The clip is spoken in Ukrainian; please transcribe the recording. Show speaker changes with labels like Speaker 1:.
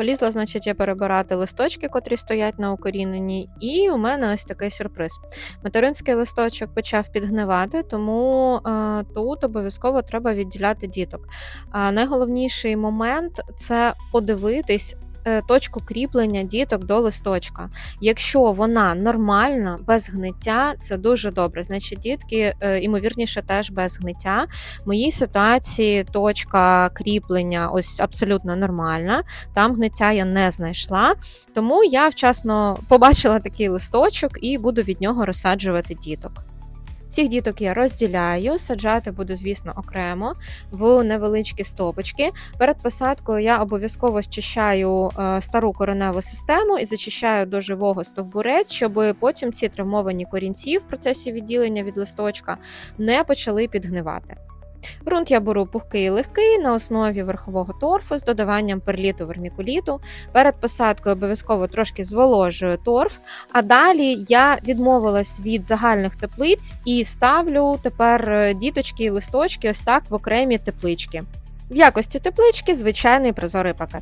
Speaker 1: Полізла, значить, я перебирати листочки, котрі стоять на укоріненні, і у мене ось такий сюрприз. Материнський листочок почав підгнивати, тому е, тут обов'язково треба відділяти діток. А найголовніший момент це подивитись. Е, Точку кріплення діток до листочка. Якщо вона нормальна, без гниття, це дуже добре. Значить, дітки, е, імовірніше, теж без гниття. В моїй ситуації точка кріплення ось абсолютно нормальна. Там гниття я не знайшла. Тому я вчасно побачила такий листочок і буду від нього розсаджувати діток. Всіх діток я розділяю, саджати буду, звісно, окремо в невеличкі стопочки. Перед посадкою я обов'язково зчищаю е, стару кореневу систему і зачищаю до живого стовбурець, щоб потім ці травмовані корінці в процесі відділення від листочка не почали підгнивати. Ґрунт я беру пухкий і легкий на основі верхового торфу з додаванням перліту вермікуліту. Перед посадкою обов'язково трошки зволожую торф. А далі я відмовилась від загальних теплиць і ставлю тепер е, діточки і листочки ось так в окремі теплички. В якості теплички звичайний прозорий пакет.